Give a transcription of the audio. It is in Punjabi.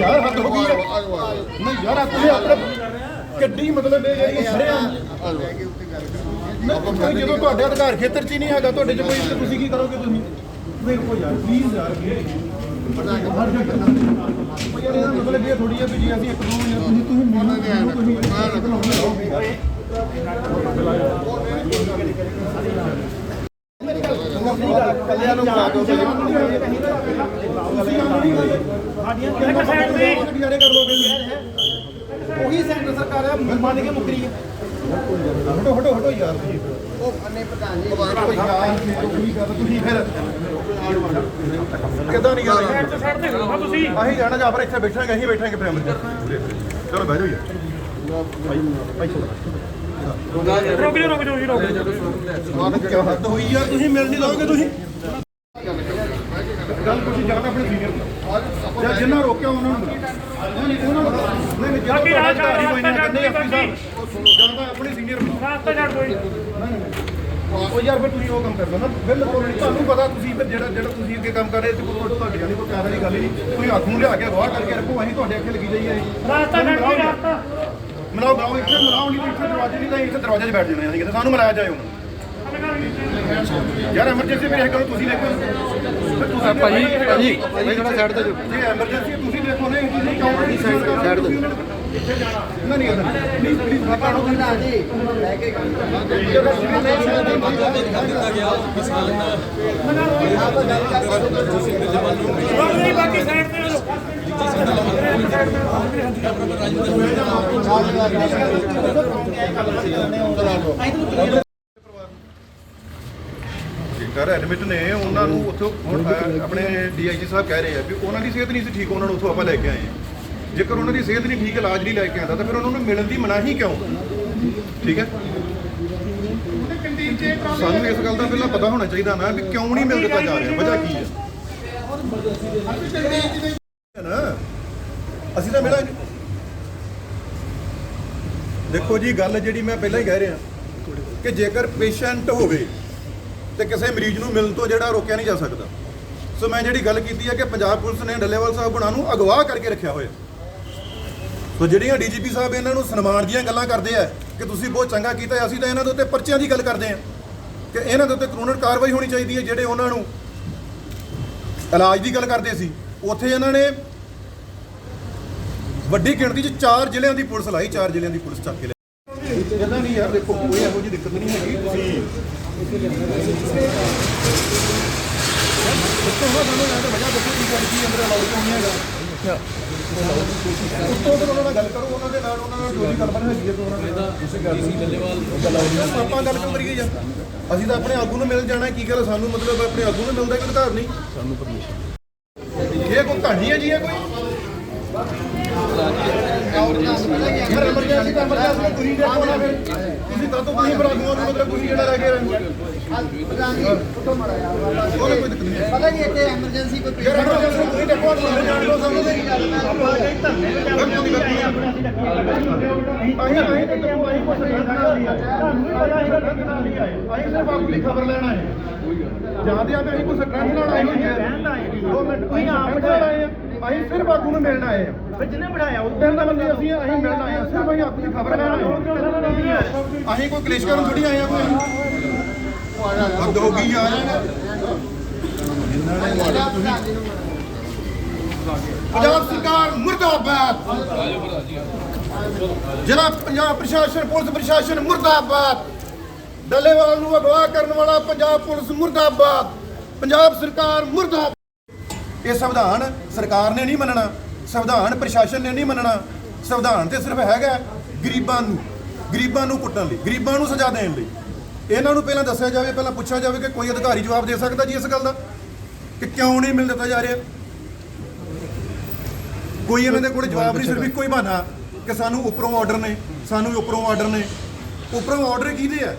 ਯਾਰ ਹੱਦ ਹੋ ਗਈ ਹੈ ਨਹੀਂ ਯਾਰ ਆ ਤੁਸੀਂ ਆਪਣੇ ਗੱਡੀ ਮਤਲਬ ਇਹ ਜਿਹੜੀ ਛੜਿਆ ਨਹੀਂ ਜਦੋਂ ਤੁਹਾਡੇ ਅਧਿਕਾਰ ਖੇਤਰ 'ਚ ਹੀ ਨਹੀਂ ਹੈਗਾ ਤੁਹਾਡੇ 'ਚ ਕੋਈ ਤੇ ਤੁਸੀਂ ਕੀ ਕਰੋਗੇ ਤੁਸੀਂ ਵੇਖੋ ਯਾਰ ਪਲੀਜ਼ ਯਾਰ ਉਹ ਯਾਰ ਇਹਦਾ ਮਤਲਬ ਇਹ ਥੋੜੀ ਹੈ ਵੀ ਜੀ ਅਸੀਂ ਇੱਕ ਦੋ ਜਾਂ ਤੁਸੀਂ ਤੁਸੀਂ ਮੈਨੂੰ ਤੁਸੀਂ ਮੈਂ ਕੱਲਿਆਂ ਨੂੰ ਖਾ ਦੋ ਇੱਕ ਸਾਈਡ ਤੇ ਜਿਹੜੇ ਕਰ ਲੋਗੇ ਉਹੀ ਸੈਂਟਰ ਸਰਕਾਰ ਆ ਮੰਨ ਕੇ ਮੁਕਰੀ ਹੈ ਹਟੋ ਹਟੋ ਹਟੋ ਯਾਰ ਉਹ ਅੰਨੇ ਪ੍ਰਧਾਨ ਜੀ ਹਟੋ ਯਾਰ ਕੀ ਗੱਲ ਤੁਸੀਂ ਫਿਰ ਕਿੱਦਾਂ ਨਹੀਂ ਗੱਲ ਸਾਈਡ ਤੇ ਸਾਈਡ ਤੇ ਖੜੋ ਤੁਸੀਂ ਅਸੀਂ ਜਾਣਾ ਜਾਂ ਫਿਰ ਇੱਥੇ ਬੈਠਾਂਗੇ ਅਸੀਂ ਬੈਠਾਂਗੇ ਫਿਰ ਚਲੋ ਬਹਿ ਜਾਓ ਯਾਰ ਰੁਕ ਜਾਓ ਰੁਕ ਜਾਓ ਜੀ ਰੁਕ ਜਾਓ ਕੀ ਹੱਦ ਹੋਈ ਯਾਰ ਤੁਸੀਂ ਮਿਲ ਨਹੀਂ ਲਓਗੇ ਤੁਸੀਂ? ਗੱਲ ਤੁਸੀਂ ਜਾਣਾ ਆਪਣੇ ਸੀਨੀਅਰ ਨੂੰ ਜਾਂ ਜਿੰਨਾ ਰੋਕਿਆ ਉਹਨਾਂ ਨੂੰ। ਨਹੀਂ ਉਹਨਾਂ ਨੂੰ। ਨਹੀਂ ਨਹੀਂ ਬਾਕੀ ਛੱਡ, ਅਧਿਕਾਰੀ ਕੋਈ ਨਹੀਂ ਛੱਡ, ਆਪਣੀ ਸਾਹਿਬ ਜਾਂਦਾ ਆਪਣੇ ਸੀਨੀਅਰ ਨੂੰ ਰਾਸਤਾ ਛੱਡ ਦੋ ਜੀ ਉਹ ਯਾਰ ਫਿਰ ਤੁਸੀਂ ਉਹ ਕੰਮ ਕਰਦੇ ਨਾ। ਬਿਲਕੁਲ ਨਹੀਂ। ਤੁਹਾਨੂੰ ਪਤਾ ਤੁਸੀਂ ਫਿਰ ਜਿਹੜਾ ਜਿਹੜਾ ਤੁਸੀਂ ਅੱਗੇ ਕੰਮ ਕਰ ਰਹੇ ਤੇ ਕੋਈ ਤੁਹਾਡੇ ਜਾਨੀ ਕੋਈ ਪਿਆਰ ਵਾਲੀ ਗੱਲ ਹੀ ਨਹੀਂ। ਤੁਸੀਂ ਹੱਥ ਨੂੰ ਲਿਆ ਕੇ ਅਗਵਾ ਕਰਕੇ ਰੱਖੋ ਅਸੀਂ ਤੁਹਾਡੇ ਅੱਗੇ ਲੱਗੀ ਜਾਈਏ। ਰਾਸਤਾ ਛੱਡ ਦੋ। ਰਾਸਤਾ ਮਨਾਓ ਮਨਾਓ ਇੱਥੇ ਮਨਾਓ ਨਹੀਂ ਇੱਥੇ ਦਰਵਾਜ਼ੇ ਨਹੀਂ ਤਾਂ ਇੱਥੇ ਦਰਵਾਜ਼ੇ 'ਚ ਬੈਠ ਜਾਣਾ ਅਸੀਂ ਕਿਤੇ ਸਾਨੂੰ ਮਨਾਇਆ ਜਾਏ ਹੁਣ ਯਾਰ ਐਮਰਜੈਂਸੀ ਵੀ ਇਹ ਕਰੋ ਤੁਸੀਂ ਦੇਖੋ ਭਾਜੀ ਭਾਜੀ ਭਾਜੀ ਥੋੜਾ ਸਾਈਡ ਤੇ ਜੋ ਜੇ ਐਮਰਜੈਂਸੀ ਤੁਸੀਂ ਦੇਖੋ ਨਾ ਇਹ ਤੁਸੀਂ ਕਿਉਂ ਨਹੀਂ ਸਾਈਡ ਸਾਈਡ ਤੇ ਇੱਥੇ ਜਾਣਾ ਨਾ ਨਹੀਂ ਕਰਨਾ ਪਲੀਜ਼ ਪਲੀਜ਼ ਬਾਬਾ ਨੂੰ ਪ੍ਰਧਾਨ ਜੀ ਲੈ ਕੇ ਰੁਕ ਨਹੀਂ ਬਾਕੀ ਸਾਈਡ ਤੇ ਜੇਕਰ ਐਡਮਿਟ ਨੇ ਉਹਨਾਂ ਨੂੰ ਉੱਥੋਂ ਹੁਣ ਅਹ, ਆਪਣੇ ਡੀਆਈਜੀ ਸਾਹਿਬ ਕਹਿ ਰਹੇ ਆ ਵੀ ਉਹਨਾਂ ਦੀ ਸਿਹਤ ਨਹੀਂ ਸੀ ਠੀਕ ਉਹਨਾਂ ਨੂੰ ਉੱਥੋਂ ਆਪਾਂ ਲੈ ਕੇ ਆਏ ਹਾਂ। ਜੇਕਰ ਉਹਨਾਂ ਦੀ ਸਿਹਤ ਨਹੀਂ ਠੀਕ ਇਲਾਜ ਨਹੀਂ ਲੈ ਕੇ ਆਂਦਾ ਤਾਂ ਫਿਰ ਉਹਨਾਂ ਨੂੰ ਮਿਲਣ ਦੀ ਮਨਾਹੀ ਕਿਉਂ? ਠੀਕ ਹੈ? ਸਾਨੂੰ ਇਸ ਗੱਲ ਦਾ ਪਹਿਲਾਂ ਪਤਾ ਹੋਣਾ ਚਾਹੀਦਾ ਨਾ ਵੀ ਕਿਉਂ ਨਹੀਂ ਮਿਲ ਦਿੱਤਾ ਜਾ ਰਿਹਾ ਵਜ੍ਹਾ ਕੀ ਹੈ? ਨਾ? ਅਸੀਂ ਤਾਂ ਮਿਲਾਂਗੇ ਦੇਖੋ ਜੀ ਗੱਲ ਜਿਹੜੀ ਮੈਂ ਪਹਿਲਾਂ ਹੀ ਕਹਿ ਰਿਹਾ ਕਿ ਜੇਕਰ ਪੇਸ਼ੈਂਟ ਹੋਵੇ ਤੇ ਕਿਸੇ ਮਰੀਜ਼ ਨੂੰ ਮਿਲਣ ਤੋਂ ਜਿਹੜਾ ਰੋਕਿਆ ਨਹੀਂ ਜਾ ਸਕਦਾ। ਸੋ ਮੈਂ ਜਿਹੜੀ ਗੱਲ ਕੀਤੀ ਹੈ ਕਿ ਪੰਜਾਬ ਪੁਲਿਸ ਨੇ ਡੱਲੇਵਾਲ ਸਾਹਿਬ ਗੁਣਾ ਨੂੰ ਅਗਵਾ ਕਰਕੇ ਰੱਖਿਆ ਹੋਇਆ। ਸੋ ਜਿਹੜੀਆਂ ਡੀਜੀਪੀ ਸਾਹਿਬ ਇਹਨਾਂ ਨੂੰ ਸਨਮਾਨ ਦੀਆਂ ਗੱਲਾਂ ਕਰਦੇ ਆ ਕਿ ਤੁਸੀਂ ਬਹੁਤ ਚੰਗਾ ਕੀਤਾ ਹੈ, ਅਸੀਂ ਤਾਂ ਇਹਨਾਂ ਦੇ ਉੱਤੇ ਪਰਚਿਆਂ ਦੀ ਗੱਲ ਕਰਦੇ ਆ ਕਿ ਇਹਨਾਂ ਦੇ ਉੱਤੇ ਕਾਨੂੰਨ ਕਾਰਵਾਈ ਹੋਣੀ ਚਾਹੀਦੀ ਹੈ ਜਿਹੜੇ ਉਹਨਾਂ ਨੂੰ ਇਲਾਜ ਦੀ ਗੱਲ ਕਰਦੇ ਸੀ। ਉੱਥੇ ਇਹਨਾਂ ਨੇ ਵੱਡੀ ਗਿਣਤੀ 'ਚ ਚਾਰ ਜ਼ਿਲ੍ਹਿਆਂ ਦੀ ਪੁਲਿਸ ਲਾਈ ਚਾਰ ਜ਼ਿਲ੍ਹਿਆਂ ਦੀ ਪੁਲਿਸ ਚੱਕ ਕੇ ਲੈ ਇਦਾਂ ਨਹੀਂ ਯਾਰ ਦੇਖੋ ਕੋਈ ਇਹੋ ਜਿਹੀ ਦਿੱਕਤ ਨਹੀਂ ਹੈਗੀ ਤੁਸੀਂ ਉੱਤੋਂ ਉਹਨਾਂ ਸਾਨੂੰ ਇਹਨਾਂ ਦਾ ਵਜ੍ਹਾ ਦੱਸੋ ਕੀ ਗੱਲ ਕੀ ਅੰਦਰ ਅਲਾਉਡ ਕਿਉਂ ਨਹੀਂ ਹੈਗਾ। ਉੱਤੋਂ ਫਿਰ ਉਹਨਾਂ ਨਾਲ ਗੱਲ ਕਰੋ ਉਹਨਾਂ ਦੇ ਨਾਲ ਉਹਨਾਂ ਨਾਲ ਜੋ ਵੀ ਗੱਲਬਾਤ ਹੈਗੀ ਹੈ ਤਾਂ ਉਹਨਾਂ ਨਾਲ। ਤੁਸੀਂ ਗੱਲ ਸੀ ਬੱਲੇਵਾਲ ਆਪਾਂ ਗੱਲ ਕਿਉਂ ਕਰੀਏ ਯਾਰ? ਅਸੀਂ ਤਾਂ ਆਪਣੇ ਆਗੂ ਨੂੰ ਮਿਲ ਜਾਣਾ ਕੀ ਗੱਲ ਸਾਨੂੰ ਮਤਲਬ ਆਪਣੇ ਆਗੂ ਨੂੰ ਮਿਲਦਾ ਕੋਈ ਅਧਿਕਾਰ ਨਹੀਂ? ਸਾਨੂੰ ਪਰਮਿਸ਼ਨ ਇਹ ਕੋਈ ਕਹਾਣੀ ਹੈ ਜੀ ਇਹ ਕੋਈ? ਐਮਰਜੈਂਸੀ ਤਾਂ ਐਮਰਜੈਂਸੀ ਤੁਸੀਂ ਦੇਖੋ ਨਾ ਫਿਰ ਤੁਸੀਂ ਤਾਂ ਤੋਂ ਤੁਸੀਂ ਬਰਾਦੂਆਂ ਨੂੰ ਮਤਲਬ ਤੁਸੀਂ ਜਿਹੜਾ ਰਹਿ ਕੇ ਰਹੇ ਪ੍ਰਧਾਨ ਜੀ ਉੱਠੋ ਮਾੜਾ ਜਿਹਾ। ਉਹਨੇ ਕੋਈ ਦਿੱਕਤ ਨਹੀਂ ਹੈ ਪਤਾ ਨਹੀਂ ਇੱਥੇ ਐਮਰਜੈਂਸੀ ਕੋਈ ਯਾਰ ਐਮਰਜੈਂਸੀ ਤੁਸੀਂ ਦੇਖੋ ਤੁਹਾਨੂੰ ਜਾਣ ਦੋ ਸਾਨੂੰ ਤੇ ਆਹੀਂ ਆਹੀਂ ਤੇ ਦੇਖੋ ਆਹੀਂ ਕੁਛ ਨਹੀਂ ਆਹੀਂ ਸਿਰਫ ਆਪਣੀ ਖਬਰ ਲੈਣ ਆਏ ਜਾਂਦੇ ਆ ਵੀ ਅਸੀਂ ਕੋਈ ਸਟ੍ਰੈਸ ਨਾਲ ਆਏ ਹੋਏ ਹਾਂ ਦੋ ਮਿੰਟ ਅਸੀਂ ਆਪ ਨਾਲ ਆਏ ਹਾਂ ਅਸੀਂ ਸਿਰਫ ਆਗੂ ਨੂੰ ਮਿਲਣ ਆਏ। ਹਾਂ ਫਿਰ ਜਿਹਨੇ ਬਿਠਾਇਆ ਉਹ ਦਿਨ ਦਾ ਬੰਦੇ ਅਸੀਂ ਅਸੀਂ ਮਿਲਣ ਆਏ ਹਾਂ ਸਿਰਫ ਅਸੀਂ ਆਪਣੀ ਖਬਰ ਲੈਣ ਆਏ ਹਾਂ। ਅਸੀਂ ਕੋਈ ਕਲੇਸ਼ ਕਰਨ ਥੋੜੀ ਆਏ ਆ ਕੋਈ। ਹੱਦ ਹੋ ਗਈ ਆ। ਪੰਜਾਬ ਸਰਕਾਰ ਮੁਰਦਾਬਾਦ। ਜ਼ਿਲ੍ਹਾ ਪੰਜਾਬ ਪ੍ਰਸ਼ਾਸਨ ਪੁਲਿਸ ਪ੍ਰਸ਼ਾਸਨ ਮੁਰਦਾਬਾਦ। ਡੱਲੇਵਾਲ ਨੂੰ ਅਗਵਾ ਕਰਨ ਵਾਲਾ ਪੰਜਾਬ ਪੁਲਿਸ ਮੁਰਦਾਬਾਦ। ਪੰਜਾਬ ਸਰਕਾਰ ਮੁਰਦਾਬਾਦ। ਇਹ ਸੰਵਿਧਾਨ ਸਰਕਾਰ ਨੇ ਨਹੀਂ ਮੰਨਣਾ, ਸੰਵਿਧਾਨ ਪ੍ਰਸ਼ਾਸਨ ਨੇ ਨਹੀਂ ਮੰਨਣਾ। ਸੰਵਿਧਾਨ ਤੇ ਸਿਰਫ ਹੈਗਾ ਗਰੀਬਾਂ ਨੂੰ ਗਰੀਬਾਂ ਨੂੰ ਕੁੱਟਣ ਲਈ, ਗਰੀਬਾਂ ਨੂੰ ਸਜ਼ਾ ਦੇਣ ਲਈ। ਇਹਨਾਂ ਨੂੰ ਪਹਿਲਾਂ ਦੱਸਿਆ ਜਾਵੇ, ਪਹਿਲਾਂ ਪੁੱਛਿਆ ਜਾਵੇ ਕਿ ਕੋਈ ਅਧਿਕਾਰੀ ਜਵਾਬ ਦੇ ਸਕਦਾ ਜੀ ਇਸ ਗੱਲ ਦਾ? ਕਿ ਕਿਉਂ ਨਹੀਂ ਮਿਲ ਦਿੱਤਾ ਜਾ ਰਿਹਾ? ਕੋਈ ਇਹਨਾਂ ਦੇ ਕੋਲ ਜਵਾਬ ਨਹੀਂ, ਸਿਰਫ ਇੱਕੋ ਹੀ ਬਹਾਨਾ ਕਿ ਸਾਨੂੰ ਉੱਪਰੋਂ ਆਰਡਰ ਨੇ, ਸਾਨੂੰ ਉੱਪਰੋਂ ਆਰਡਰ ਨੇ। ਉੱਪਰੋਂ ਆਰਡਰ ਕਿਹਦੇ ਆ?